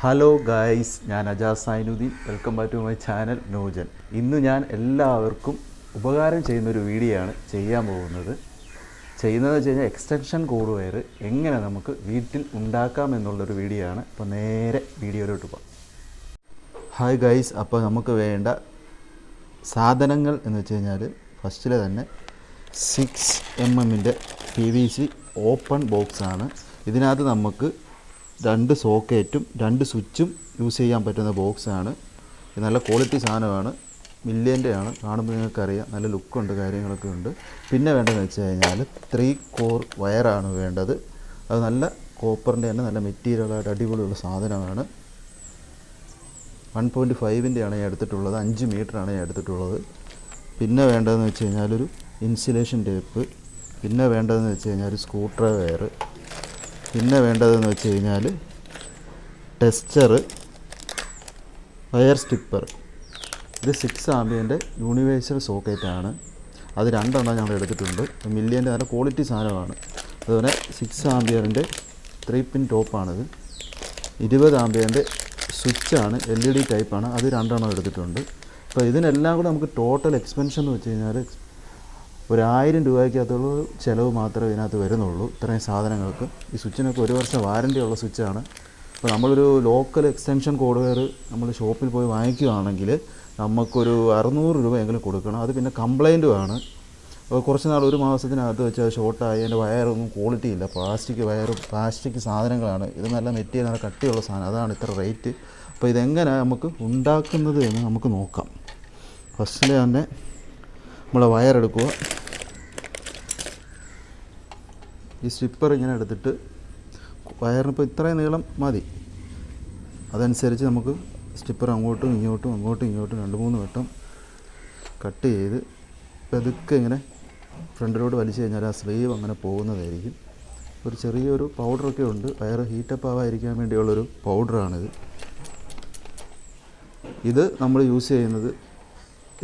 Hello guys ഞാൻ Ajas Zainuddin welcome back to my channel നോജൻ ഇന്ന് ഞാൻ എല്ലാവർക്കും ഉപകാരം ചെയ്യുന്ന ഒരു വീഡിയോ ആണ് ചെയ്യാൻ പോകുന്നത്. ചെയ്യുന്നതെന്ന് വെച്ച് കഴിഞ്ഞാൽ എക്സ്റ്റൻഷൻ കോഡ് വയർ എങ്ങനെ നമുക്ക് വീട്ടിൽ ഉണ്ടാക്കാം എന്നുള്ളൊരു വീഡിയോ ആണ്. അപ്പോൾ നേരെ വീഡിയോയിലോട്ട് പോകാം. ഹായ് ഗൈസ് അപ്പോൾ നമുക്ക് വേണ്ട സാധനങ്ങൾ എന്ന് വെച്ച് കഴിഞ്ഞാൽ ഫസ്റ്റിലെ തന്നെ സിക്സ് എം എമ്മിന്റെ പി വി സി ഓപ്പൺ ബോക്സാണ് ഇതിനകത്ത് നമുക്ക് രണ്ട് സോക്കറ്റും രണ്ട് സ്വിച്ചും യൂസ് ചെയ്യാൻ പറ്റുന്ന ബോക്സാണ്. ഇത് നല്ല ക്വാളിറ്റി സാധനമാണ്. മില്യന്റെ ആണ്. കാണുമ്പോൾ നിങ്ങൾക്കറിയാം. നല്ല ലുക്കുണ്ട് കാര്യങ്ങളൊക്കെ ഉണ്ട്. പിന്നെ വേണ്ടതെന്ന് വെച്ച് കഴിഞ്ഞാൽ ത്രീ കോർ വയറാണ് വേണ്ടത്. അത് നല്ല കോപ്പറിന്റെ തന്നെ നല്ല മെറ്റീരിയലായിട്ട് അടിപൊളിയുള്ള സാധനമാണ്. വൺ പോയിന്റ് ഫൈവിന്റെ ആണ് ഞാൻ എടുത്തിട്ടുള്ളത്. അഞ്ച് മീറ്ററാണ് ഞാൻ എടുത്തിട്ടുള്ളത്. പിന്നെ വേണ്ടതെന്ന് വെച്ച് കഴിഞ്ഞാൽ ഒരു ഇൻസുലേഷൻ ടേപ്പ് പിന്നെ വേണ്ടതെന്ന് വെച്ച് കഴിഞ്ഞാൽ ഒരു സ്ക്രൂ ഡ്രൈവർ പിന്നെ വേണ്ടതെന്ന് വെച്ച് കഴിഞ്ഞാൽ ടെസ്റ്റർ വയർ സ്റ്റിപ്പർ. ഇത് സിക്സ് ആംബിയന്റെ യൂണിവേഴ്സൽ സോക്കറ്റാണ് അത് രണ്ടെണ്ണം ഞങ്ങൾ എടുത്തിട്ടുണ്ട്. മില്യന്റെ നല്ല ക്വാളിറ്റി സാധനമാണ്. അതുപോലെ സിക്സ് ആംബിയറിന്റെ ത്രീ പിൻ ടോപ്പാണിത് ഇരുപത് ആംബിയറിന്റെ സ്വിച്ചാണ് എൽ ഇ ഡി ടൈപ്പാണ് അത് രണ്ടെണ്ണം എടുത്തിട്ടുണ്ട്. അപ്പോൾ ഇതിനെല്ലാം കൂടെ നമുക്ക് ടോട്ടൽ എക്സ്പെൻഷൻ എന്ന് വെച്ച് കഴിഞ്ഞാൽ ഒരു ആയിരം രൂപയ്ക്കകത്തുള്ള ചിലവ് മാത്രമേ ഇതിനകത്ത് വരുന്നുള്ളൂ. ഇത്രയും സാധനങ്ങൾക്ക്. ഈ സ്വിച്ചിനൊക്കെ ഒരു വർഷം വാരന്റി ഉള്ള സ്വിച്ചാണ്. അപ്പോൾ നമ്മളൊരു ലോക്കൽ എക്സ്റ്റൻഷൻ കോഡ് വെയർ നമ്മൾ ഷോപ്പിൽ പോയി വാങ്ങിക്കുകയാണെങ്കിൽ നമുക്കൊരു അറുന്നൂറ് രൂപയെങ്കിലും കൊടുക്കണം. അത് പിന്നെ കംപ്ലയിന്റും ആണ്. അപ്പോൾ കുറച്ച് നാൾ ഒരു മാസത്തിനകത്ത് വെച്ച് ഷോർട്ടായി അതിന്റെ വയറൊന്നും ക്വാളിറ്റി ഇല്ല. പ്ലാസ്റ്റിക് വയർ പ്ലാസ്റ്റിക് സാധനങ്ങളാണ്. ഇത് നല്ല മെറ്റീരിയൽ നല്ല കട്ടിയുള്ള സാധനം. അതാണ് ഇത്ര റേറ്റ് അപ്പോൾ ഇതെങ്ങനെ നമുക്ക് ഉണ്ടാക്കുന്നത് എന്ന് നമുക്ക് നോക്കാം. ഫസ്റ്റിൽ തന്നെ നമ്മളെ വയറെടുക്കുക ഈ സ്റ്റിപ്പർ ഇങ്ങനെ എടുത്തിട്ട് വയറിനിപ്പോൾ ഇത്രയും നീളം മതി. അതനുസരിച്ച് നമുക്ക് സ്റ്റിപ്പർ അങ്ങോട്ടും ഇങ്ങോട്ടും അങ്ങോട്ടും ഇങ്ങോട്ടും രണ്ട് മൂന്ന് വട്ടം കട്ട് ചെയ്ത് പതുക്കെ ഇങ്ങനെ ഫ്രണ്ടിലോട്ട് വലിച്ചു കഴിഞ്ഞാൽ ആ സ്ലീവ് അങ്ങനെ പോകുന്നതായിരിക്കും. ഒരു ചെറിയൊരു പൗഡറൊക്കെ ഉണ്ട്. വയറ് ഹീറ്റപ്പ് ആവാതിരിക്കാൻ വേണ്ടിയുള്ളൊരു പൗഡറാണിത് ഇത് നമ്മൾ യൂസ് ചെയ്യുന്നത്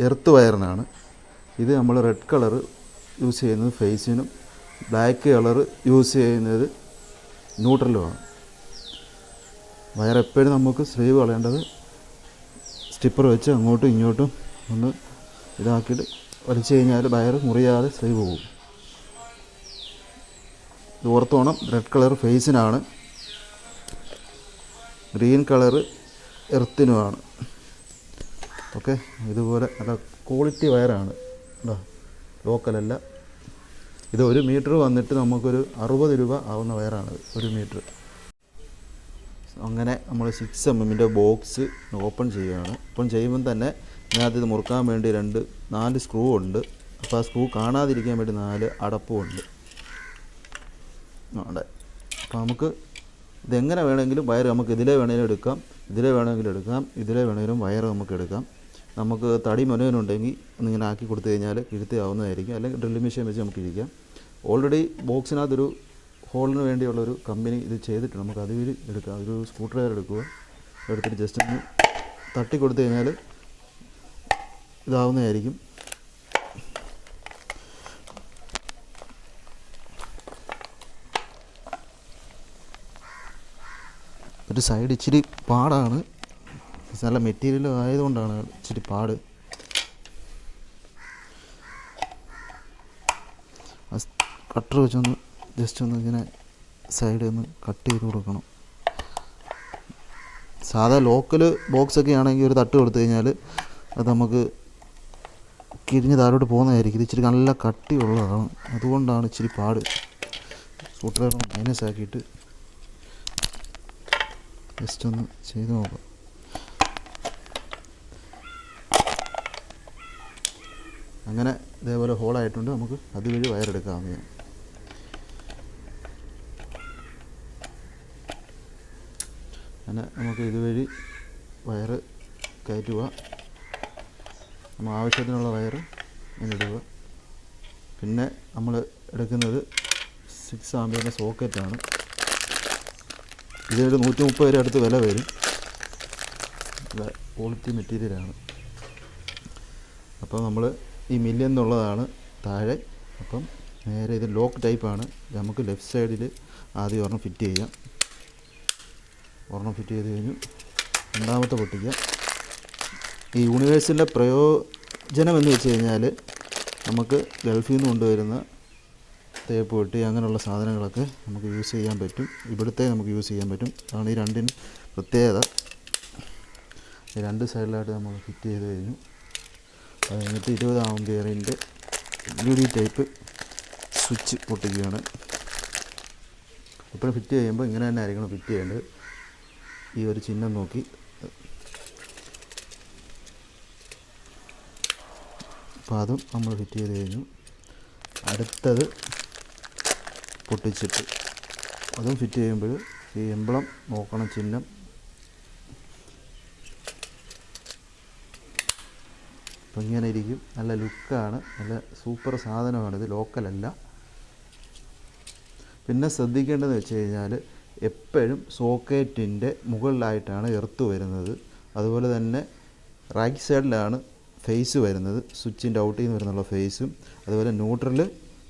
എർത്ത് വയറിനാണ് ഇത് നമ്മൾ റെഡ് കളർ യൂസ് ചെയ്യുന്നത് ഫേസിനും ബ്ലാക്ക് കളർ യൂസ് ചെയ്യുന്നത് ന്യൂട്രലുമാണ് വയർ എപ്പോഴും നമുക്ക് സ്ലീവ് കളയേണ്ടത് സ്റ്റിപ്പർ വെച്ച് അങ്ങോട്ടും ഇങ്ങോട്ടും ഒന്ന് ഇതാക്കിയിട്ട് വലിച്ചു കഴിഞ്ഞാൽ വയർ മുറിയാതെ സ്ലീവ് പോകും. ഇത് ഓർത്തോണം റെഡ് കളർ ഫേസിനാണ് ഗ്രീൻ കളർ എർത്തിനുമാണ് ഓക്കെ ഇതുപോലെ നല്ല ക്വാളിറ്റി വയറാണ്. കേട്ടോ ലോക്കലല്ല ഇത് ഒരു മീറ്റർ വന്നിട്ട് നമുക്കൊരു അറുപത് രൂപ ആവുന്ന വയറാണ് ഒരു മീറ്റർ. അങ്ങനെ നമ്മൾ സിക്സ് എം എമ്മിന്റെ ബോക്സ് ഓപ്പൺ ചെയ്യുകയാണ്. ഓപ്പൺ ചെയ്യുമ്പം തന്നെ ഇതിനകത്ത് ഇത് മുറുക്കാൻ വേണ്ടി രണ്ട് നാല് സ്ക്രൂ ഉണ്ട്. അപ്പോൾ ആ സ്ക്രൂ കാണാതിരിക്കാൻ വേണ്ടി നാല് അടപ്പും ഉണ്ട്. അവിടെ അപ്പോൾ നമുക്ക് ഇതെങ്ങനെ വേണമെങ്കിലും വയർ നമുക്ക് ഇതിലേ വേണമെങ്കിലും എടുക്കാം ഇതിലേ വേണമെങ്കിലും എടുക്കാം ഇതിലേ വേണമെങ്കിലും വയർ നമുക്ക് എടുക്കാം. നമുക്ക് തടി മുനവനുണ്ടെങ്കിൽ ഒന്നിങ്ങനെ ആക്കി കൊടുത്തു കഴിഞ്ഞാൽ കിഴുത്തി ആവുന്നതായിരിക്കും അല്ലെങ്കിൽ ഡ്രില്ലിംഗ് മെഷീൻ വെച്ച് നമുക്ക് ഇരിക്കാം. ഓൾറെഡി ബോക്സിനകത്തൊരു ഹോളിന് വേണ്ടിയുള്ളൊരു കമ്പനി ഇത് ചെയ്തിട്ട് നമുക്ക് അത് എടുക്കാം. ഒരു സ്ക്രൂ ഡ്രൈവർ എടുക്കുക. എടുത്തിട്ട് ജസ്റ്റ് ഒന്ന് തട്ടി കൊടുത്തു കഴിഞ്ഞാൽ ഇതാവുന്നതായിരിക്കും. ഒരു സൈഡ് ഇച്ചിരി പാടാണ്. നല്ല മെറ്റീരിയൽ ആയതുകൊണ്ടാണ് ഇച്ചിരി പാട്. കട്ടർ വെച്ചൊന്ന് ജസ്റ്റ് ഒന്ന് ഇങ്ങനെ സൈഡിൽ നിന്ന് കട്ട് ചെയ്ത് കൊടുക്കണം. സാധാ ലോക്കൽ ബോക്സ് ഒക്കെ ആണെങ്കിൽ ഒരു തട്ട് കൊടുത്തു കഴിഞ്ഞാൽ അത് നമുക്ക് കിരിഞ്ഞ് താഴോട്ട് പോകുന്നതായിരിക്കും. ഇത് ഇച്ചിരി നല്ല കട്ടിയുള്ളതാണ്. അതുകൊണ്ടാണ് ഇച്ചിരി പാട്. സൂട്ടർ മൈനസ് ആക്കിയിട്ട് ജസ്റ്റ് ഒന്ന് ചെയ്ത് നോക്കാം. അങ്ങനെ ഇതേപോലെ ഹോളായിട്ടുണ്ട് നമുക്ക് അതുവഴി വയറെടുക്കാവുന്നതാണ് അങ്ങനെ നമുക്ക് ഇതുവഴി വയറ് കയറ്റുക. നമ്മൾ ആവശ്യത്തിനുള്ള വയറ് ഇടുക പിന്നെ നമ്മൾ എടുക്കുന്നത് സിക്സ് ആമ്പിയറിന്റെ സോക്കറ്റാണ് ഇതൊരു നൂറ്റി മുപ്പത് വരെ അടുത്ത് വില വരും. ക്വാളിറ്റി മെറ്റീരിയലാണ് അപ്പോൾ നമ്മൾ ഈ മില്യൻ എന്നുള്ളതാണ് താഴെ. അപ്പം നേരെ ഇത് ലോക്ക് ടൈപ്പാണ് നമുക്ക് ലെഫ്റ്റ് സൈഡിൽ ആദ്യം ഒരെണ്ണം ഫിറ്റ് ചെയ്യാം. ഒരെണ്ണം ഫിറ്റ് ചെയ്ത് കഴിഞ്ഞു. രണ്ടാമത്തെ പൊട്ടിക്ക. ഈ യൂണിവേഴ്സിന്റെ പ്രയോജനം എന്ന് വെച്ച് കഴിഞ്ഞാൽ നമുക്ക് ഗൾഫിൽ നിന്ന് കൊണ്ടുവരുന്ന തേപ്പ് വെട്ടി അങ്ങനെയുള്ള സാധനങ്ങളൊക്കെ നമുക്ക് യൂസ് ചെയ്യാൻ പറ്റും. ഇവിടുത്തെ നമുക്ക് യൂസ് ചെയ്യാൻ പറ്റും. അതാണ് ഈ രണ്ടിന് പ്രത്യേകത. രണ്ട് സൈഡിലായിട്ട് നമ്മൾ ഫിറ്റ് ചെയ്ത് കഴിഞ്ഞു. അത് കഴിഞ്ഞിട്ട് ഇരുപത് ആമ്പിയറിന്റെ L E D type switch പൊട്ടിക്കുകയാണ്. ഇപ്പോഴും ഫിറ്റ് ചെയ്യുമ്പോൾ ഇങ്ങനെ തന്നെ ആയിരിക്കണം ഫിറ്റ് ചെയ്യേണ്ടത്. ഈ ഒരു ചിഹ്നം നോക്കി. പാദം നമ്മൾ ഫിറ്റ് ചെയ്ത് കഴിഞ്ഞു. അടുത്തത് പൊട്ടിച്ചിട്ട്. അതും ഫിറ്റ് ചെയ്യുമ്പോൾ ഈ എംബ്ലം നോക്കണം ചിഹ്നം. അപ്പം ഇങ്ങനെ ഇരിക്കും. നല്ല ലുക്കാണ്. നല്ല സൂപ്പർ സാധനമാണിത്. ലോക്കലല്ല. പിന്നെ ശ്രദ്ധിക്കേണ്ടതെന്ന് വെച്ച് കഴിഞ്ഞാൽ എപ്പോഴും സോക്കേറ്റിന്റെ മുകളിലായിട്ടാണ് എർത്ത് വരുന്നത്. അതുപോലെ തന്നെ റൈറ്റ് സൈഡിലാണ് ഫേസ് വരുന്നത്. സ്വിച്ചിന്റെ ഔട്ടിൽ നിന്ന് വരുന്നുള്ള ഫേസും അതുപോലെ ന്യൂട്രൽ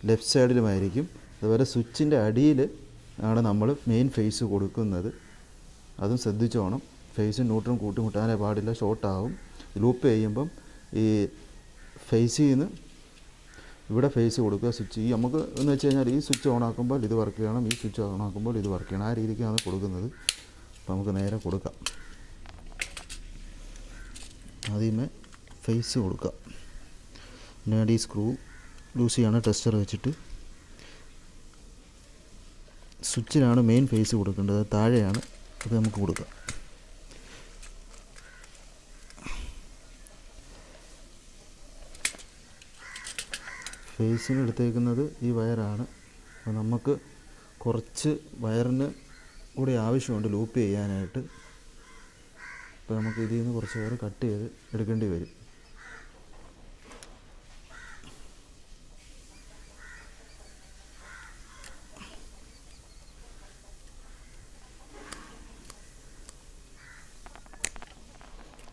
ലെഫ്റ്റ് സൈഡിലുമായിരിക്കും അതുപോലെ സ്വിച്ചിന്റെ അടിയിൽ ആണ് നമ്മൾ മെയിൻ ഫേസ് കൊടുക്കുന്നത്. അതും ശ്രദ്ധിച്ചോണം ഫേസും ന്യൂട്രലും കൂട്ടിമുട്ടാനേ പാടില്ല. ഷോർട്ടാവും ലൂപ്പ് ചെയ്യുമ്പം ഈ ഫേസിൽ നിന്ന് ഇവിടെ ഫേസ് കൊടുക്കുക സ്വിച്ച് ഈ നമുക്ക് എന്ന് വെച്ച് കഴിഞ്ഞാൽ ഈ സ്വിച്ച് ഓൺ ആക്കുമ്പോൾ ഇത് വർക്ക് ചെയ്യണം ഈ സ്വിച്ച് ഓൺ ആക്കുമ്പോൾ ഇത് വർക്ക് ചെയ്യണം. ആ രീതിക്കാണ് കൊടുക്കുന്നത്. അപ്പോൾ നമുക്ക് നേരെ കൊടുക്കാം. ആദ്യമേ ഫേസ് കൊടുക്കാം ഈ സ്ക്രൂ ലൂസ് ചെയ്യാണ് ടെസ്റ്റർ വെച്ചിട്ട് സ്വിച്ചിലാണ് മെയിൻ ഫേസ് കൊടുക്കേണ്ടത്. താഴെയാണ്. അത് നമുക്ക് കൊടുക്കാം. ഫേസിന് എടുത്തേക്കുന്നത് ഈ വയറാണ്. അപ്പോൾ നമുക്ക് കുറച്ച് വയറിന് കൂടി ആവശ്യമുണ്ട് ലൂപ്പ് ചെയ്യാനായിട്ട്. അപ്പോൾ നമുക്ക് ഇതിൽ നിന്ന് കുറച്ച് വയർ കട്ട് ചെയ്ത് എടുക്കേണ്ടി വരും.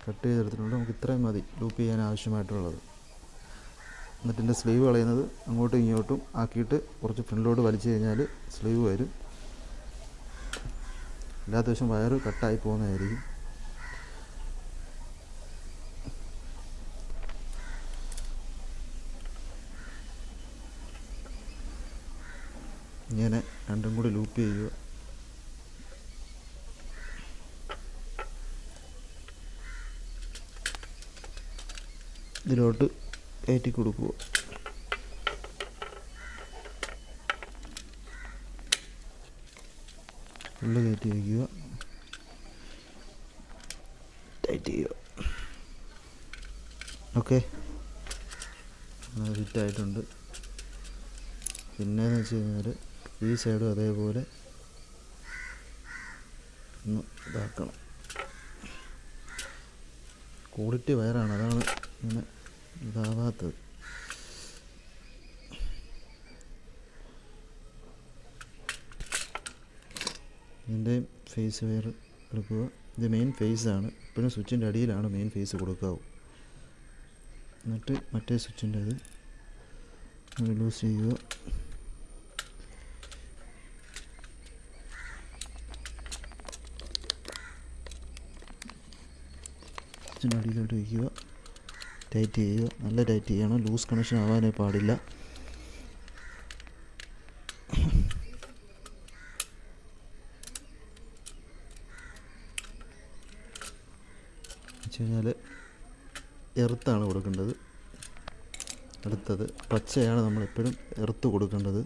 കട്ട് ചെയ്തെടുത്തിട്ടുണ്ട്. നമുക്ക് ഇത്രയും മതി ലൂപ്പ് ചെയ്യാൻ ആവശ്യമായിട്ടുള്ളത്. എന്നിട്ട് എന്റെ സ്ലീവ് കളയുന്നത് അങ്ങോട്ടും ഇങ്ങോട്ടും ആക്കിയിട്ട് കുറച്ച് ഫ്രണ്ടിലോട്ട് വലിച്ചു കഴിഞ്ഞാൽ സ്ലീവ് വരും. എല്ലാ ദിവസവും വയറ് കട്ടായി പോകുന്നതായിരിക്കും. ഇങ്ങനെ രണ്ടും കൂടി ലൂപ്പ് ചെയ്യുക. ഇതിലോട്ട് കയറ്റി കൊടുക്കുക. ഫുള്ള് കയറ്റി വയ്ക്കുക. ടൈറ്റ് ചെയ്യുക. ഓക്കെ ഫിറ്റായിട്ടുണ്ട് പിന്നെയെന്ന് വെച്ച് കഴിഞ്ഞാൽ ഈ സൈഡും അതേപോലെ ഒന്ന് ഇതാക്കണം. ക്വാളിറ്റി വയറാണ് അതാണ് ഇങ്ങനെ ഇതാവാത്തത്. ഇതിന്റെ ഫേസ് വയർ എടുക്കുക. ഇത് മെയിൻ ഫേസ് ആണ്. ഇപ്പോഴും സ്വിച്ചിന്റെ അടിയിലാണ് മെയിൻ ഫേസ് കൊടുക്കാവൂ. എന്നിട്ട് മറ്റേ സ്വിച്ചിന്റെ അത് ലൂസ് ചെയ്യുക. സ്വിച്ചിന്റെ അടിയിലോട്ട് വയ്ക്കുക. ടൈറ്റ് ചെയ്യുക നല്ല ടൈറ്റ് ചെയ്യണം. ലൂസ് കണക്ഷൻ ആവാനേ പാടില്ല. വെച്ച് എറുത്താണ് കൊടുക്കേണ്ടത്. അടുത്തത് പച്ചയാണ് നമ്മളെപ്പോഴും എറുത്ത് കൊടുക്കേണ്ടത്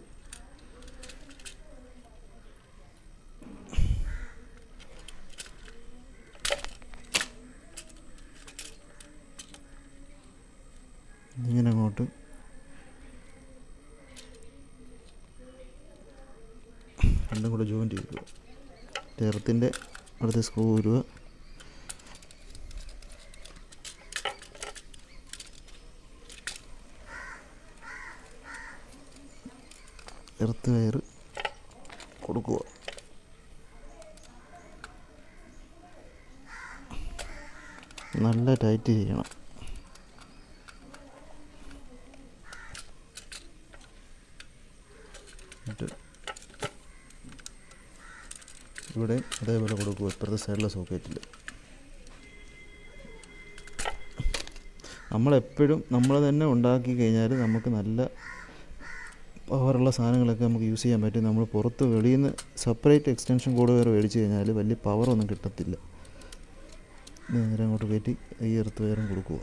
ഇങ്ങനെ അങ്ങോട്ട് രണ്ടും കൂടെ ജോയിന്റ് ചെയ്യുക എർത്തിന്റെ അടുത്ത് സ്ക്രൂ ഊരുക എർത്ത് വയർ കൊടുക്കുക. നല്ല ടൈറ്റ് ചെയ്യണം. എന്നിട്ട് ഇവിടെ അതേപോലെ കൊടുക്കുക ഇപ്പുറത്തെ സൈഡിലെ സോക്കറ്റിൽ നമ്മളെപ്പോഴും നമ്മൾ തന്നെ ഉണ്ടാക്കി കഴിഞ്ഞാൽ നമുക്ക് നല്ല പവറുള്ള സാധനങ്ങളൊക്കെ നമുക്ക് യൂസ് ചെയ്യാൻ പറ്റും. നമ്മൾ പുറത്ത് വെളിയിൽ നിന്ന് സെപ്പറേറ്റ് എക്സ്റ്റൻഷൻ കോഡ് വേറെ മേടിച്ച് കഴിഞ്ഞാൽ വലിയ പവറൊന്നും കിട്ടത്തില്ല. നേരെ അങ്ങോട്ട് കയറ്റി ഈ എർത്ത് വയറും കൊടുക്കുക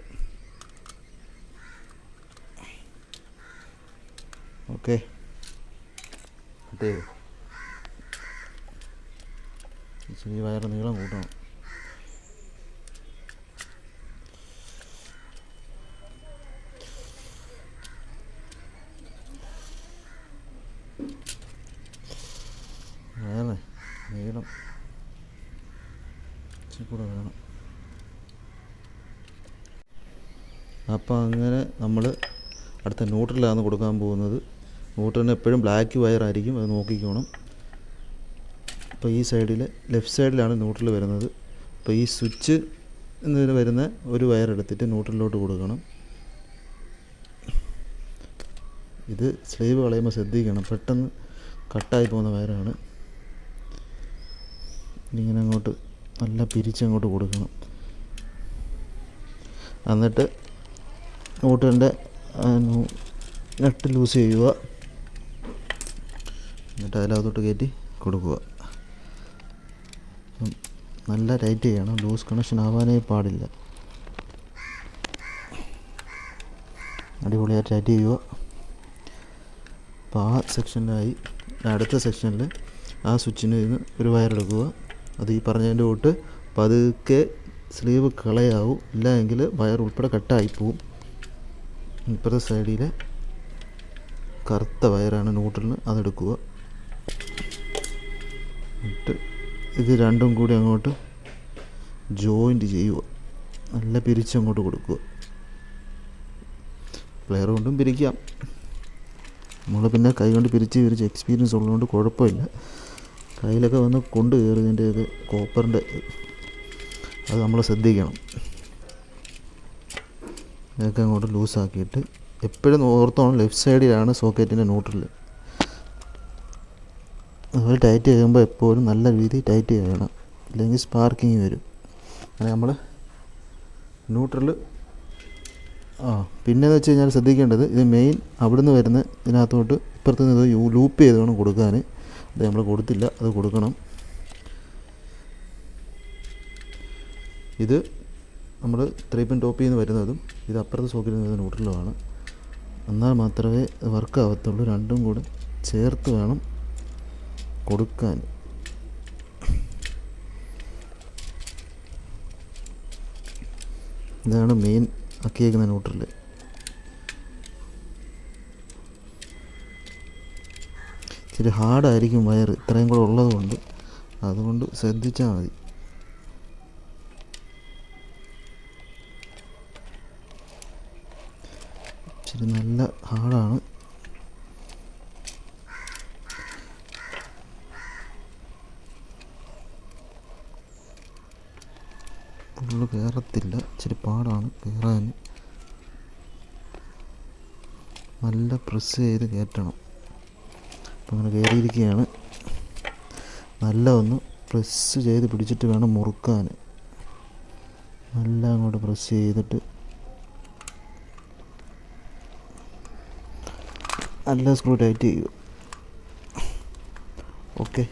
ഓക്കെ അതെ ഈ വയറ് നീളം കൂട്ടണം. വേറെ നീളം വേണം. അപ്പോൾ അങ്ങനെ നമ്മൾ അടുത്ത ന്യൂട്രലാണ് കൊടുക്കാൻ പോകുന്നത്. ന്യൂട്രലിന് എപ്പോഴും ബ്ലാക്ക് വയറായിരിക്കും അത് നോക്കിക്കോണം. അപ്പോൾ ഈ സൈഡിൽ ലെഫ്റ്റ് സൈഡിലാണ് ന്യൂട്രൽ വരുന്നത്. അപ്പോൾ ഈ സ്വിച്ച് എന്നതിന് വരുന്ന ഒരു വയർ എടുത്തിട്ട് ന്യൂട്രലിലോട്ട് കൊടുക്കണം. ഇത് സ്ലീവ് കളയുമ്പോൾ ശ്രദ്ധിക്കണം. പെട്ടെന്ന് കട്ടായി പോകുന്ന വയറാണ്. ഇങ്ങനെ അങ്ങോട്ട് നല്ല പിരിച്ചങ്ങോട്ട് കൊടുക്കണം. എന്നിട്ട് ന്യൂട്രലിന്റെ നെട്ട് ലൂസ് ചെയ്യുക. എന്നിട്ട് അതിലകത്തോട്ട് കയറ്റി കൊടുക്കുക. നല്ല ടൈറ്റ് ചെയ്യണം. ലൂസ് കണക്ഷൻ ആവാനേ പാടില്ല. അടിപൊളിയായിട്ട് ടൈറ്റ് ചെയ്യുക. അപ്പോൾ ആ സെക്ഷനിലായി അടുത്ത സെക്ഷനിൽ ആ സ്വിച്ചിന് നിന്ന് ഒരു വയറെടുക്കുക അത് ഈ പറഞ്ഞതിന്റെ തൊട്ട് പതുക്കെ സ്ലീവ് കളയാവും. ഇല്ല എങ്കിൽ വയർ ഉൾപ്പെടെ കട്ടായി പോവും. ഇപ്പുറത്തെ സൈഡിലെ കറുത്ത വയറാണ് ന്യൂട്രലിന് അതെടുക്കുക ഇത് രണ്ടും കൂടി അങ്ങോട്ട് ജോയിന്റ് ചെയ്യുക. നല്ല പിരിച്ച് അങ്ങോട്ട് കൊടുക്കുക. പ്ലെയർ കൊണ്ടും പിരിക്കാം. നമ്മൾ പിന്നെ കൈ കൊണ്ട് പിരിച്ച് പിരിച്ച് എക്സ്പീരിയൻസ് ഉള്ളതുകൊണ്ട് കുഴപ്പമില്ല. കയ്യിലൊക്കെ വന്ന് കൊണ്ട് കയറുന്നതിന്റെയൊക്കെ കോപ്പറിന്റെ അത് നമ്മൾ ശ്രദ്ധിക്കണം. ഇതൊക്കെ അങ്ങോട്ട് ലൂസാക്കിയിട്ട് എപ്പോഴും ഓർത്തോണം ലെഫ്റ്റ് സൈഡിലാണ് സോക്കറ്റിന്റെ ന്യൂട്രൽ അതുപോലെ ടൈറ്റ് ചെയ്യുമ്പോൾ എപ്പോഴും നല്ല രീതിയിൽ ടൈറ്റ് ചെയ്യണം. അല്ലെങ്കിൽ സ്പാർക്കിങ് വരും. അങ്ങനെ നമ്മൾ ന്യൂട്രൽ ആ പിന്നെന്ന് വെച്ച് കഴിഞ്ഞാൽ ശ്രദ്ധിക്കേണ്ടത് ഇത് മെയിൻ അവിടുന്ന് വരുന്ന ഇതിനകത്തോട്ട് ഇപ്പുറത്ത് നിന്ന് ഇത് ലൂപ്പ് ചെയ്ത് വേണം കൊടുക്കാൻ. അത് നമ്മൾ കൊടുത്തില്ല അത് കൊടുക്കണം. ഇത് നമ്മൾ ത്രീ പിൻ ടോപ്പിൽ നിന്ന് വരുന്നതും ഇത് അപ്പുറത്ത് സോക്കിൽ നിന്ന് ന്യൂട്രലുമാണ് എന്നാൽ മാത്രമേ വർക്ക് ആവത്തുള്ളൂ. രണ്ടും കൂടെ ചേർത്ത് വേണം കൊടുക്കാൻ. ഇതാണ് മെയിൻ ആക്കിയേക്കുന്ന ന്യൂട്രൽ ഇച്ചിരി ഹാർഡായിരിക്കും വയർ ഇത്രയും കൂടെ ഉള്ളതുകൊണ്ട് അതുകൊണ്ട് ശ്രദ്ധിച്ചാൽ മതി ഇച്ചിരി നല്ല ഹാർഡാണ് ഫുള്ള് കയറത്തില്ല ഇച്ചിരി പാടാണ് കയറാൻ നല്ല പ്രസ് ചെയ്ത് കയറ്റണം. അപ്പോൾ അങ്ങനെ കയറിയിരിക്കുകയാണ് നല്ല ഒന്ന് പ്രസ് ചെയ്ത് പിടിച്ചിട്ട് വേണം മുറുക്കാൻ. നല്ല അങ്ങോട്ട് പ്രസ് ചെയ്തിട്ട്. നല്ല സ്ക്രൂ ടൈറ്റ് ചെയ്യുക ഓക്കെ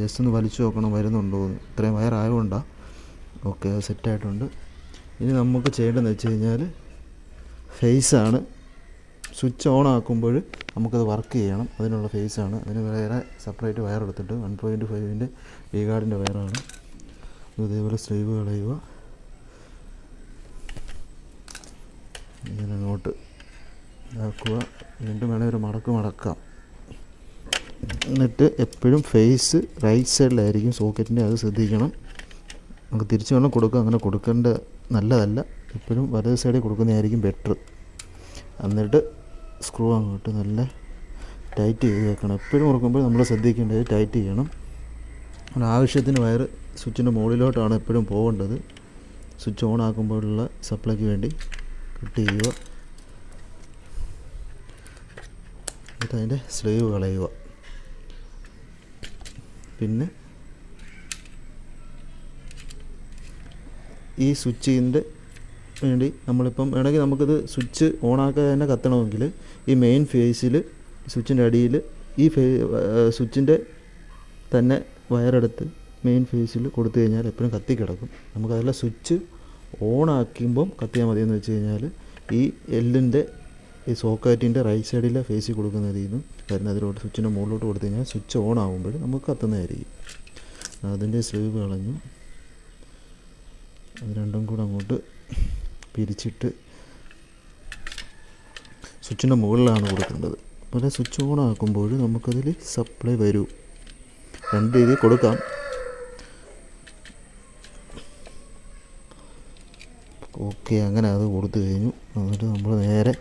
ജസ്റ്റ് ഒന്ന് വലിച്ചു നോക്കണം വരുന്നുണ്ടോ ഇത്രയും വയറായതുകൊണ്ടാണ് ഓക്കെ സെറ്റായിട്ടുണ്ട് ഇനി നമുക്ക് ചെയ്യേണ്ടതെന്ന് വെച്ച് കഴിഞ്ഞാൽ ഫേസാണ് സ്വിച്ച് ഓൺ ആക്കുമ്പോൾ നമുക്കത് വർക്ക് ചെയ്യണം. അതിനുള്ള ഫേസാണ് അതിന് വേറെ സെപ്പറേറ്റ് വയർ എടുത്തിട്ട് വൺ പോയിന്റ് ഫൈവിന്റെ വി ഗാർഡിന്റെ വയറാണ് ഇതേപോലെ സ്ലീവ് കളയുക ഇങ്ങനെ അങ്ങോട്ട് ഇതാക്കുക. വീണ്ടും വേണേൽ ഒരു മടക്ക് മടക്കാം. എന്നിട്ട് എപ്പോഴും ഫേസ് റൈറ്റ് സൈഡിലായിരിക്കും സോക്കറ്റിന്റെ അത് ശ്രദ്ധിക്കണം. നമുക്ക് തിരിച്ചു വേണം കൊടുക്കുക അങ്ങനെ കൊടുക്കേണ്ട നല്ലതല്ല. എപ്പോഴും വലത് സൈഡിൽ കൊടുക്കുന്നതായിരിക്കും ബെറ്റർ എന്നിട്ട് സ്ക്രൂ അങ്ങോട്ട് നല്ല ടൈറ്റ് ചെയ്ത് വെക്കണം എപ്പോഴും ഉറക്കുമ്പോൾ നമ്മൾ ശ്രദ്ധിക്കേണ്ടത് ടൈറ്റ് ചെയ്യണം. ആവശ്യത്തിന് വയർ സ്വിച്ചിന്റെ മുകളിലോട്ടാണ് എപ്പോഴും പോകേണ്ടത്. സ്വിച്ച് ഓൺ ആക്കുമ്പോഴുള്ള സപ്ലൈക്ക് വേണ്ടി കട്ട് ചെയ്യുക. എന്നിട്ട് അതിന്റെ സ്ലീവ് കളയുക. പിന്നെ ഈ സ്വിച്ചിന്റെ വേണ്ടി നമ്മളിപ്പം വേണമെങ്കിൽ നമുക്കിത് സ്വിച്ച് ഓണാക്കാൻ തന്നെ കത്തണമെങ്കിൽ ഈ മെയിൻ ഫേസിൽ സ്വിച്ചിന്റെ അടിയിൽ ഈ ഫേ സ്വിച്ചിന്റെ തന്നെ വയറെടുത്ത് മെയിൻ ഫേസിൽ കൊടുത്തു കഴിഞ്ഞാൽ എപ്പോഴും കത്തി കിടക്കും. നമുക്കതല്ല സ്വിച്ച് ഓണാക്കുമ്പം കത്തിയാൽ മതിയെന്ന് വെച്ച് കഴിഞ്ഞാൽ ഈ എല്ലിന്റെ ഈ സോക്കറ്റിന്റെ റൈറ്റ് സൈഡിലെ ഫേസിൽ കൊടുക്കുന്നതിൽ നിന്നും വരുന്നതിലോട്ട് സ്വിച്ചിന്റെ മുകളിലോട്ട് കൊടുത്തു കഴിഞ്ഞാൽ സ്വിച്ച് ഓൺ ആകുമ്പോൾ നമുക്ക് കത്തുന്നതായിരിക്കും. അതിന്റെ സ്ലീവ് കളഞ്ഞു. അത് രണ്ടും കൂടെ അങ്ങോട്ട് പിരിച്ചിട്ട് സ്വിച്ചിന്റെ മുകളിലാണ് കൊടുക്കേണ്ടത്. അതുപോലെ സ്വിച്ച് ഓൺ ആക്കുമ്പോൾ നമുക്കതിൽ സപ്ലൈ വരൂ. രണ്ട് രീതിയിൽ കൊടുക്കാം. ഓക്കെ അങ്ങനെ അത് കൊടുത്തു കഴിഞ്ഞു. എന്നിട്ട് നമ്മൾ നേരെ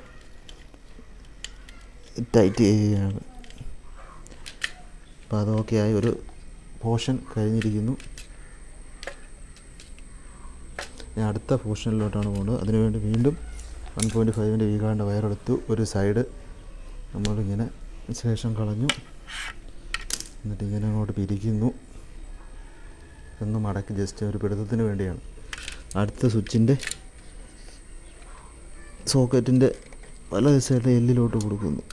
ടൈറ്റ് ചെയ്യുകയാണ്. അപ്പോൾ അത് ആയി. ഒരു പോർഷൻ കഴിഞ്ഞിരിക്കുന്നു. ഞാൻ അടുത്ത പോർഷനിലോട്ടാണ് പോകുന്നത് അതിനുവേണ്ടി വീണ്ടും വൺ പോയിന്റ് ഫൈവിന്റെ വീകാണ്ട് വയറെടുത്തു. ഒരു സൈഡ് നമ്മളിങ്ങനെ ശേഷം കളഞ്ഞു. എന്നിട്ട് ഇങ്ങനെ അങ്ങോട്ട് പിരിക്കുന്നു. ഒന്ന് മടക്കി ജസ്റ്റ് ഒരു പിടുത്തത്തിന് വേണ്ടിയാണ്. അടുത്ത സ്വിച്ചിന്റെ സോക്കറ്റിന്റെ പല ദിവസമായിട്ട് എല്ലിലോട്ട് കൊടുക്കുന്നു.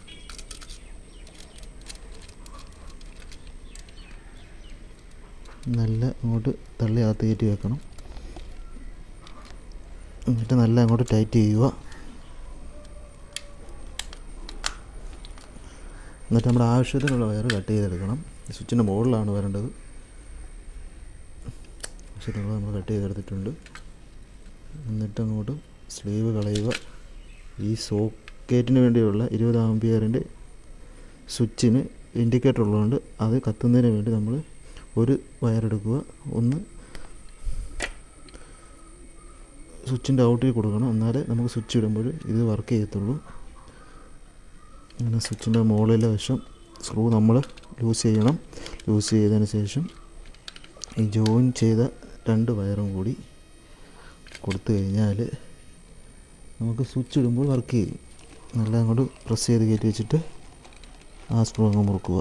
നല്ല അങ്ങോട്ട് തള്ളി അകത്ത് കയറ്റി വെക്കണം. എന്നിട്ട് നല്ല അങ്ങോട്ട് ടൈറ്റ് ചെയ്യുക. എന്നിട്ട് നമ്മുടെ ആവശ്യത്തിനുള്ള വയർ കട്ട് ചെയ്തെടുക്കണം. സ്വിച്ചിന്റെ മുകളിലാണ് വരേണ്ടത്. ആവശ്യത്തിനുള്ള നമ്മൾ കട്ട് ചെയ്തെടുത്തിട്ടുണ്ട്. എന്നിട്ട് അങ്ങോട്ട് സ്ലീവ് കളയുക. ഈ സോക്കേറ്റിന് വേണ്ടിയുള്ള ഇരുപത് ആംബിയറിന്റെ സ്വിച്ചിന് ഇൻഡിക്കേറ്റർ ഉള്ളതുകൊണ്ട് അത് കത്തുന്നതിന് വേണ്ടി നമ്മൾ ഒരു വയറെടുക്കുക ഒന്ന് സ്വിച്ചിന്റെ ഔട്ടിൽ കൊടുക്കണം. എന്നാലേ നമുക്ക് സ്വിച്ച് ഇടുമ്പോൾ ഇത് വർക്ക് ചെയ്യത്തുള്ളൂ. അങ്ങനെ സ്വിച്ചിന്റെ മുകളിലെ വശം സ്ക്രൂ നമ്മൾ ലൂസ് ചെയ്യണം. ലൂസ് ചെയ്തതിന് ശേഷം ഈ ജോയിൻ ചെയ്ത രണ്ട് വയറും കൂടി കൊടുത്തു കഴിഞ്ഞാൽ നമുക്ക് സ്വിച്ച് ഇടുമ്പോൾ വർക്ക് ചെയ്യും. നല്ല അങ്ങോട്ട് പ്രസ് ചെയ്ത് കയറ്റി വെച്ചിട്ട് ആ സ്ക്രൂ അങ്ങ് മുറുക്കുക.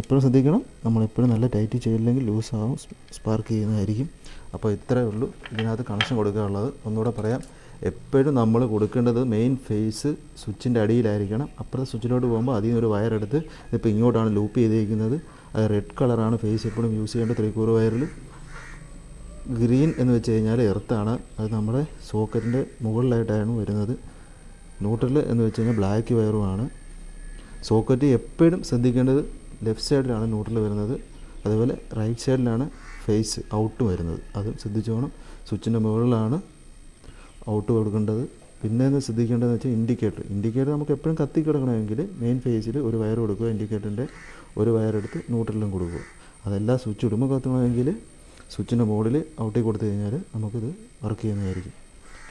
എപ്പോഴും ശ്രദ്ധിക്കണം. നമ്മളെപ്പോഴും നല്ല ടൈറ്റ് ചെയ്തില്ലെങ്കിൽ ലൂസാവും സ്പാർക്ക് ചെയ്യുന്നതായിരിക്കും. അപ്പോൾ ഇത്രയേ ഉള്ളൂ. ഇതിനകത്ത് കണക്ഷൻ കൊടുക്കാനുള്ളത്. ഒന്നുകൂടെ പറയാം. എപ്പോഴും നമ്മൾ കൊടുക്കേണ്ടത് മെയിൻ ഫേസ് സ്വിച്ചിന്റെ അടിയിലായിരിക്കണം. അപ്പുറത്തെ സ്വിച്ചിലോട്ട് പോകുമ്പോൾ അതിൽ നിന്നൊരു വയറെടുത്ത് ഇതിപ്പോൾ ഇങ്ങോട്ടാണ് ലൂപ്പ് ചെയ്തിരിക്കുന്നത് അത് റെഡ് കളറാണ് ഫേസ് എപ്പോഴും യൂസ് ചെയ്യേണ്ട ത്രിക്കൂറ് വയറിൽ ഗ്രീൻ എന്ന് വെച്ച് കഴിഞ്ഞാൽ എർത്താണ് അത് നമ്മുടെ സോക്കറ്റിന്റെ മുകളിലായിട്ടാണ് വരുന്നത്. ന്യൂട്രൽ എന്ന് വെച്ച് കഴിഞ്ഞാൽ ബ്ലാക്ക് വയറുമാണ് സോക്കറ്റ് എപ്പോഴും ശ്രദ്ധിക്കേണ്ടത് ലെഫ്റ്റ് സൈഡിലാണ് ന്യൂട്രൽ വരുന്നത്. അതുപോലെ റൈറ്റ് സൈഡിലാണ് ഫേസ് ഔട്ട് വരുന്നത്. അത് ശ്രദ്ധിച്ചോണം സ്വിച്ചിന്റെ മുകളിലാണ് ഔട്ട് കൊടുക്കേണ്ടത്. പിന്നെ എന്ന് ശ്രദ്ധിക്കേണ്ടതെന്ന് വെച്ചാൽ ഇൻഡിക്കേറ്റർ. ഇൻഡിക്കേറ്റർ നമുക്ക് എപ്പോഴും കത്തി കിടക്കണമെങ്കിൽ മെയിൻ ഫേസിൽ ഒരു വയർ കൊടുക്കുക. ഇൻഡിക്കേറ്ററിന്റെ ഒരു വയറെടുത്ത് ന്യൂട്രലിലും കൊടുക്കുക. അതെല്ലാം സ്വിച്ച് ഇടുമ്പോൾ കത്തണമെങ്കിൽ സ്വിച്ചിന്റെ മുകളിൽ ഔട്ടിൽ കൊടുത്തു കഴിഞ്ഞാൽ നമുക്കിത് വർക്ക് ചെയ്യുന്നതായിരിക്കും.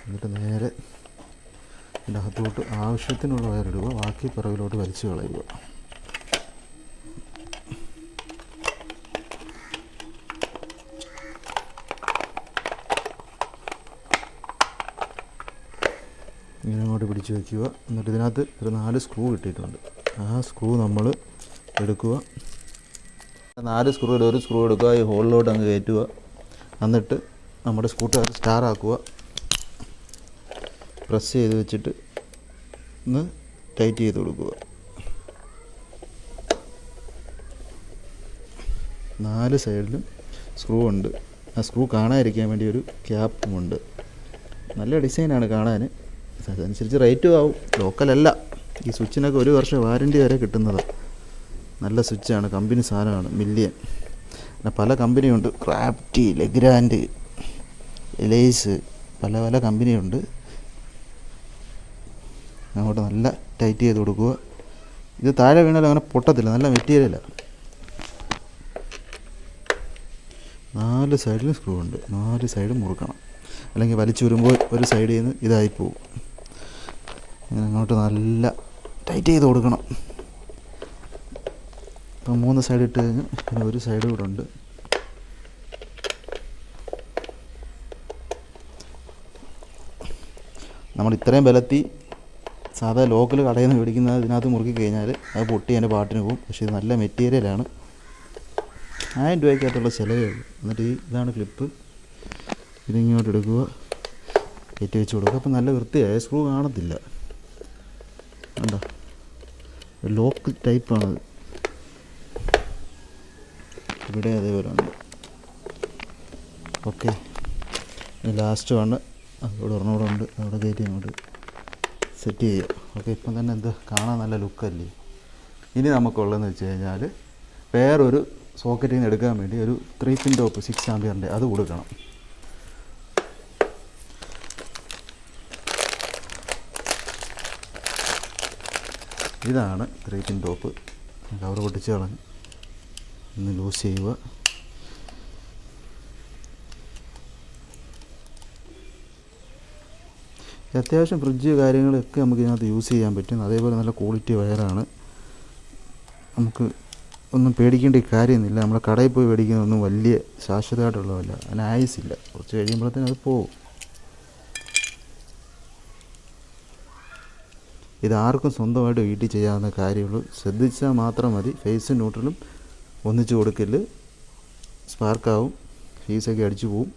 എന്നിട്ട് നേരെ ഇതിന്റെ അകത്തോട്ട് ആവശ്യത്തിനുള്ള വയറിടുക ബാക്കി പിറകിലോട്ട് വലിച്ചു കളയുക. പിടിച്ച് വയ്ക്കുക. എന്നിട്ട് ഇതിനകത്ത് ഒരു നാല് സ്ക്രൂ കിട്ടിയിട്ടുണ്ട്. ആ സ്ക്രൂ നമ്മൾ എടുക്കുക. നാല് സ്ക്രൂ ഒരു സ്ക്രൂ എടുക്കുക. ഈ ഹോളിലോട്ട് അങ്ങ് കയറ്റുക. എന്നിട്ട് നമ്മുടെ സ്കൂട്ടർ സ്റ്റാർ ആക്കുക. പ്രസ് ചെയ്ത് വെച്ചിട്ട് ഒന്ന് ടൈറ്റ് ചെയ്ത് കൊടുക്കുക. നാല് സൈഡിലും സ്ക്രൂ ഉണ്ട്. ആ സ്ക്രൂ കാണാതിരിക്കാൻ വേണ്ടി ഒരു ക്യാപ്പും ഉണ്ട്. നല്ല ഡിസൈനാണ് കാണാൻ. അതനുസരിച്ച് റേറ്റും ആവും. ലോക്കലല്ല ഈ സ്വിച്ചിനൊക്കെ ഒരു വർഷം വാറന്റി വരെ കിട്ടുന്നതാണ് നല്ല സ്വിച്ചാണ് കമ്പനി സാധനമാണ്. മില്യൻ പിന്നെ പല കമ്പനിയുണ്ട്. ക്രാഫ്റ്റി ലെഗ്രാൻഡ് എലൈസ് പല പല കമ്പനിയുണ്ട്. അങ്ങോട്ട് നല്ല ടൈറ്റ് ചെയ്ത് കൊടുക്കുക. ഇത് താഴെ വീണാലും അങ്ങനെ പൊട്ടത്തില്ല. നല്ല മെറ്റീരിയലാണ് നാല് സൈഡിലും സ്ക്രൂ ഉണ്ട്. നാല് സൈഡും മുറുക്കണം. അല്ലെങ്കിൽ വലിച്ചു വരുമ്പോൾ ഒരു സൈഡിൽ നിന്ന് ഇതായി പോകും അങ്ങോട്ട് നല്ല ടൈറ്റ് ചെയ്ത് കൊടുക്കണം. ഇപ്പം മൂന്ന് സൈഡ് ഇട്ട് കഴിഞ്ഞ് ഒരു സൈഡ് കൂടെ ഉണ്ട്. നമ്മൾ ഇത്രയും ബലത്തി സാധാ ലോക്കൽ കടയിൽ നിന്ന് മേടിക്കുന്നത് ഇതിനകത്ത് മുറുക്കി കഴിഞ്ഞാൽ അത് പൊട്ടി അതിന്റെ പാട്ടിന് പോകും. പക്ഷേ ഇത് നല്ല മെറ്റീരിയലാണ് ആയിരം രൂപയ്ക്കകത്തുള്ള ചിലവേ ഉള്ളൂ. എന്നിട്ട് ഈ ഇതാണ് ക്ലിപ്പ് ഇതിങ്ങോട്ട് എടുക്കുക. കയറ്റി വെച്ച് കൊടുക്കുക. അപ്പം നല്ല വൃത്തിയായ. സ്ക്രൂ കാണത്തില്ല. കണ്ടോ? ലോക്ക് ടൈപ്പാണത് ഇവിടെ അതേപോലെ ഉണ്ട് ഓക്കെ ലാസ്റ്റ് വേണ്ട അവിടെ ഒരെണ്ണം ഉണ്ട്. അവിടെ കയറ്റി അങ്ങോട്ട് സെറ്റ് ചെയ്യുക ഓക്കെ ഇപ്പം തന്നെ എന്താ? കാണാൻ നല്ല ലുക്കല്ലേ ഇനി നമുക്കുള്ളതെന്ന് വെച്ച് കഴിഞ്ഞാൽ വേറൊരു സോക്കറ്റിൽ നിന്ന് എടുക്കാൻ വേണ്ടി ഒരു ത്രീ പിൻ ടോപ്പ് സിക്സ് ആംബിയറിന്റെ അത് കൊടുക്കണം. ഇതാണ് ത്രീ ടോപ്പ്. കവർ പൊട്ടിച്ച് കളഞ്ഞ് ഒന്ന് ലൂസ് ചെയ്യുക. അത്യാവശ്യം ഫ്രിഡ്ജ് കാര്യങ്ങളൊക്കെ നമുക്ക് ഇതിനകത്ത് യൂസ് ചെയ്യാൻ പറ്റും. അതേപോലെ നല്ല ക്വാളിറ്റി വയറാണ്. നമുക്ക് ഒന്നും പേടിക്കേണ്ട കാര്യമൊന്നുമില്ല. നമ്മുടെ കടയിൽ പോയി മേടിക്കുന്നതൊന്നും വലിയ ശാശ്വതമായിട്ടുള്ളതല്ല. അതിന് ആയുസില്ല കുറച്ച് കഴിയുമ്പോഴത്തേനും അത് പോകും. ഇത് ആർക്കും സ്വന്തമായിട്ട് വീട്ടിൽ ചെയ്യാവുന്ന കാര്യമുള്ളൂ. ശ്രദ്ധിച്ചാൽ മാത്രം മതി. ഫേസ് ന്യൂട്രലും ഒന്നിച്ച് കൊടുക്കൽ. സ്പാർക്കാവും ഫീസൊക്കെ അടിച്ചു പോവും.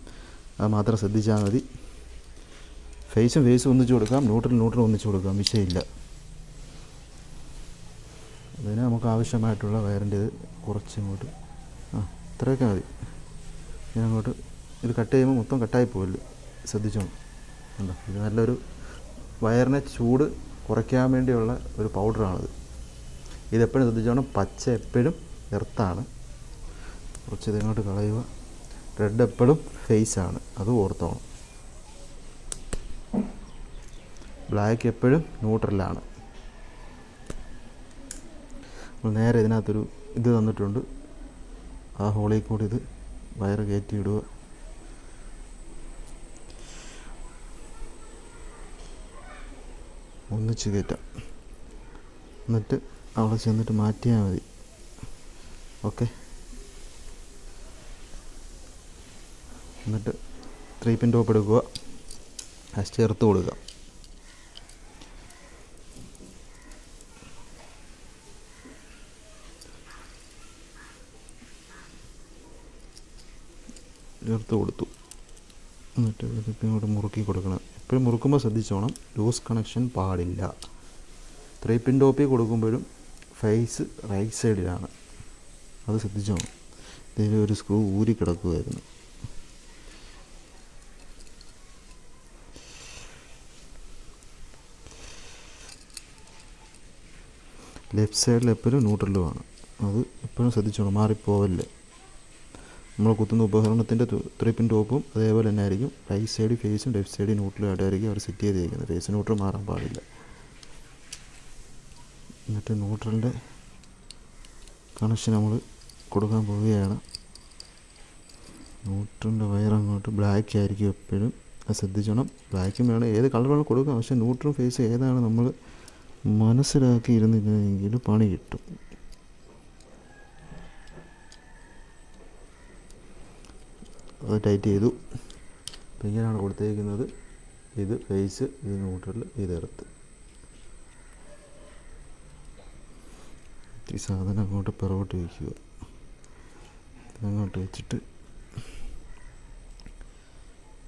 അത് മാത്രം ശ്രദ്ധിച്ചാൽ മതി. ഫേസും ഫേസും ഒന്നിച്ചു കൊടുക്കാം. ന്യൂട്രൽ ന്യൂട്രൽ ഒന്നിച്ചു കൊടുക്കാം. വിഷയമില്ല. അതിന് നമുക്ക് ആവശ്യമായിട്ടുള്ള വയറിന്റെ ഇത് കുറച്ച് ഇങ്ങോട്ട് ആ ഇത്രയൊക്കെ മതി. ഞാൻ അങ്ങോട്ട് ഇത് കട്ട് ചെയ്യുമ്പോൾ മൊത്തം കട്ടായി പോകില്ല ശ്രദ്ധിച്ചോളൂ. ഉണ്ടോ ഇത് നല്ലൊരു വയറിനെ ചൂട് കുറയ്ക്കാൻ വേണ്ടിയുള്ള ഒരു പൗഡറാണിത്. ഇതെപ്പോഴും ശ്രദ്ധിച്ചോണം പച്ച എപ്പോഴും എർത്താണ് കുറച്ച് ഇതിങ്ങോട്ട് കളയുക. റെഡ് എപ്പോഴും ഫേസാണ് അത് ഓർത്തോണം. ബ്ലാക്ക് എപ്പോഴും ന്യൂട്രലാണ് നമ്മൾ നേരെ ഇതിനകത്തൊരു ഇത് തന്നിട്ടുണ്ട്. ആ ഹോളിൽ കൂടി ഇത് വയറ് കയറ്റി ഇടുക ഒന്നിച്ച് കയറ്റാം. എന്നിട്ട് അവിടെ ചെന്നിട്ട് മാറ്റിയാൽ മതി. ഓക്കെ. എന്നിട്ട് ത്രീ പിൻ ടോപ്പ് എടുക്കുക. അത് ചേർത്ത് കൊടുക്കുക. ചേർത്ത് കൊടുത്തു. എന്നിട്ട് ഇതിപ്പോൾ ഇങ്ങോട്ട് മുറുക്കി കൊടുക്കണം. എപ്പോഴും മുറുക്കുമ്പോൾ ശ്രദ്ധിച്ചോണം. ലൂസ് കണക്ഷൻ പാടില്ല. ത്രീ പിൻ ടോപ്പി കൊടുക്കുമ്പോഴും ഫേസ് റൈറ്റ് സൈഡിലാണ് അത് ശ്രദ്ധിച്ചോണം. ഇതിൽ ഒരു സ്ക്രൂ ഊരി കിടക്കുമായിരുന്നു ലെഫ്റ്റ് സൈഡിൽ എപ്പോഴും ന്യൂട്രലുമാണ് അത് എപ്പോഴും ശ്രദ്ധിച്ചോണം. മാറിപ്പോവല്ലേ? നമ്മൾ കുത്തുന്ന ഉപകരണത്തിന്റെ ത്രീ പിൻ ടോപ്പും അതേപോലെ തന്നെ ആയിരിക്കും. റൈറ്റ് സൈഡ് ഫേസും ലെഫ്റ്റ് സൈഡ് ന്യൂട്രലും ആയിട്ടായിരിക്കും അവർ സെറ്റ് ചെയ്തിരിക്കുന്നത് ഫേസ് ന്യൂട്രൽ മാറാൻ പാടില്ല. എന്നിട്ട് ന്യൂട്രലിന്റെ കണക്ഷൻ നമ്മൾ കൊടുക്കാൻ പോവുകയാണ്. ന്യൂട്രലിന്റെ വയർ അങ്ങോട്ട് ബ്ലാക്ക് ആയിരിക്കും എപ്പോഴും. അത് ശ്രദ്ധിച്ചോണം. ബ്ലാക്കും വേണം. ഏത് കളർ വേണം കൊടുക്കാം. പക്ഷേ ന്യൂട്രൽ ഫേസ് ഏതാണ് നമ്മൾ മനസ്സിലാക്കി ഇരുന്നില്ലെങ്കിൽ പണി കിട്ടും. ടൈറ്റ് ചെയ്തു. ഇങ്ങനെയാണ് കൊടുത്തേക്കുന്നത്. ഇത് ഫേസ് ഇത് ന്യൂട്രൽ ഇത് എർത്ത് ഈ സാധനം അങ്ങോട്ട് പിറകോട്ട് വയ്ക്കുക. അങ്ങോട്ട് വെച്ചിട്ട്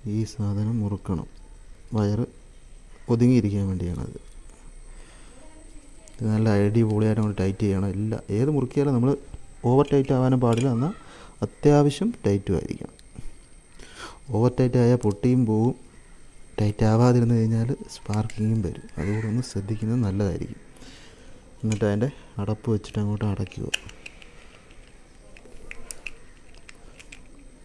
ഈ സാധനം മുറുക്കണം. വയറ് ഒതുങ്ങിയിരിക്കാൻ വേണ്ടിയാണത്. ഇത് നല്ല അടിപൊളിയായിട്ട് നമ്മൾ ടൈറ്റ് ചെയ്യണം. ഇല്ല ഏത് മുറുക്കിയാലും നമ്മൾ ഓവർ ടൈറ്റ് ആവാനും പാടില്ല. എന്നാൽ അത്യാവശ്യം ടൈറ്റും ആയിരിക്കണം. ഓവർ ടൈറ്റ് ആയാൽ പൊട്ടിയും പോവും. ടൈറ്റ് ആവാതിരുന്ന് കഴിഞ്ഞാൽ സ്പാർക്കിങ്ങും വരും. അതുകൂടെ ഒന്ന് ശ്രദ്ധിക്കുന്നത് നല്ലതായിരിക്കും. എന്നിട്ട് അതിന്റെ അടപ്പ് വെച്ചിട്ട് അങ്ങോട്ട് അടയ്ക്കുക.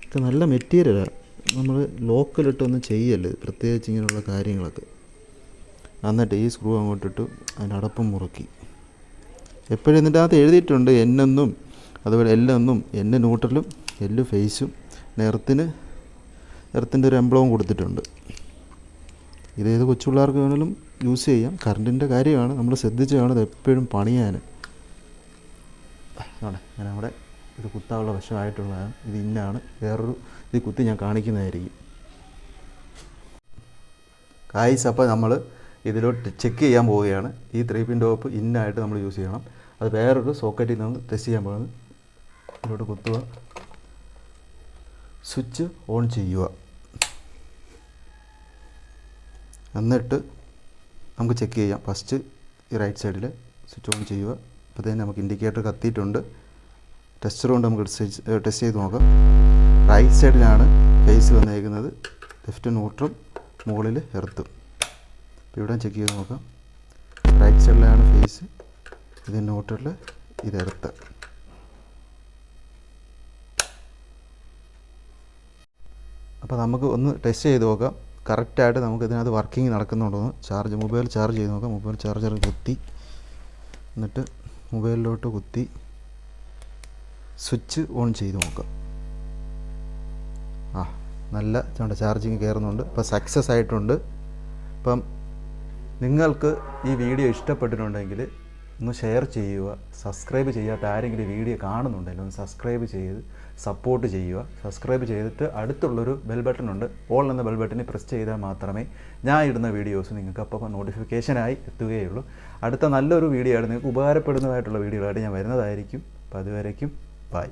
ഇത് നല്ല മെറ്റീരിയലാണ് നമ്മൾ ലോക്കലിട്ടൊന്നും ചെയ്യല്ലേ പ്രത്യേകിച്ച് ഇങ്ങനെയുള്ള കാര്യങ്ങളൊക്കെ. എന്നിട്ട് ഈ സ്ക്രൂ അങ്ങോട്ടിട്ട് അതിന്റെ അടപ്പം മുറുക്കി. എപ്പോഴും ഇതിന്റെ അകത്ത് എഴുതിയിട്ടുണ്ട് എന്നെന്നും അതുപോലെ എല്ലെന്നും എന്നെ ന്യൂട്രലും എല്ല് ഫേസും നെർത്തിന് എർത്തിന്റെ ഒരു എംബ്ലവും കൊടുത്തിട്ടുണ്ട്. ഇതേത് കൊച്ചു പിള്ളേർക്ക് വേണമെങ്കിലും യൂസ് ചെയ്യാം. കറണ്ടിന്റെ കാര്യമാണ്. നമ്മൾ ശ്രദ്ധിച്ച് വേണം എപ്പോഴും പണിയാൻ. ആണ് ഞാൻ അവിടെ ഇത് കുത്താനുള്ള വശമായിട്ടുള്ളതാണ്. ഇത് ഇന്നാണ്. വേറൊരു ഇത് കുത്തി ഞാൻ കാണിക്കുന്നതായിരിക്കും. കായ്സ് അപ്പോൾ നമ്മൾ ഇതിലോട്ട് ചെക്ക് ചെയ്യാൻ പോവുകയാണ്. ഈ ത്രീ പിൻ ടോപ്പ് ഇന്നായിട്ട് നമ്മൾ യൂസ് ചെയ്യണം. അത് വേറൊരു സോക്കറ്റിൽ നിന്ന് ടെസ്റ്റ് ചെയ്യാൻ പോകുന്നത്. ഇതിലോട്ട് കുത്തുക. സ്വിച്ച് ഓൺ ചെയ്യുക. എന്നിട്ട് നമുക്ക് ചെക്ക് ചെയ്യാം. ഫസ്റ്റ് ഈ റൈറ്റ് സൈഡിൽ സ്വിച്ച് ഓൺ ചെയ്യുക. അപ്പോൾ തന്നെ നമുക്ക് ഇൻഡിക്കേറ്റർ കത്തിയിട്ടുണ്ട്. ടെസ്റ്റർ കൊണ്ട് നമുക്ക് ടെസ്റ്റ് ചെയ്ത് നോക്കാം. റൈറ്റ് സൈഡിലാണ് ഫേസ് വന്നേക്കുന്നത്. ലെഫ്റ്റ് ന്യൂട്രും മുകളിൽ എർത്തും അപ്പോൾ ഇവിടെ ചെക്ക് ചെയ്ത് നോക്കാം. റൈറ്റ് സൈഡിലാണ് ഫേസ് ഇത് ന്യൂട്രലിൽ ഇത് എർത്ത് അപ്പോൾ നമുക്ക് ഒന്ന് ടെസ്റ്റ് ചെയ്ത് നോക്കാം. കറക്റ്റായിട്ട് നമുക്ക് ഇതിനകത്ത് വർക്കിംഗ് നടക്കുന്നുണ്ടോ ചാർജ് മൊബൈൽ ചാർജ് ചെയ്ത് നോക്കാം. മൊബൈൽ ചാർജർ കുത്തി. എന്നിട്ട് മൊബൈലിലോട്ട് കുത്തി. സ്വിച്ച് ഓൺ ചെയ്ത് നോക്കാം. ആ നല്ല ചുണ്ട ചാർജിങ് കയറുന്നുണ്ട്. ഇപ്പം സക്സസ് ആയിട്ടുണ്ട്. അപ്പം നിങ്ങൾക്ക് ഈ വീഡിയോ ഇഷ്ടപ്പെട്ടിട്ടുണ്ടെങ്കിൽ ഒന്ന് ഷെയർ ചെയ്യുക സബ്സ്ക്രൈബ് ചെയ്യാത്ത ആരെങ്കിലും വീഡിയോ കാണുന്നുണ്ടെങ്കിൽ ഒന്ന് സബ്സ്ക്രൈബ് ചെയ്ത് സപ്പോർട്ട് ചെയ്യുക. സബ്സ്ക്രൈബ് ചെയ്തിട്ട് അടുത്തുള്ളൊരു ബെൽ ബട്ടൺ ഉണ്ട്. ഓൾ എന്ന ബെൽ ബട്ടണിൽ പ്രസ് ചെയ്താൽ മാത്രമേ ഞാൻ ഇടുന്ന വീഡിയോസ് നിങ്ങൾക്ക് അപ്പോൾ നോട്ടിഫിക്കേഷനായി എത്തുകയുള്ളൂ. അടുത്ത നല്ലൊരു വീഡിയോ ആയിട്ട് നിങ്ങൾക്ക് ഉപകാരപ്പെടുന്നതായിട്ടുള്ള വീഡിയോകളായിട്ട് ഞാൻ വരുന്നതായിരിക്കും. അപ്പോൾ അതുവരേക്കും ബൈ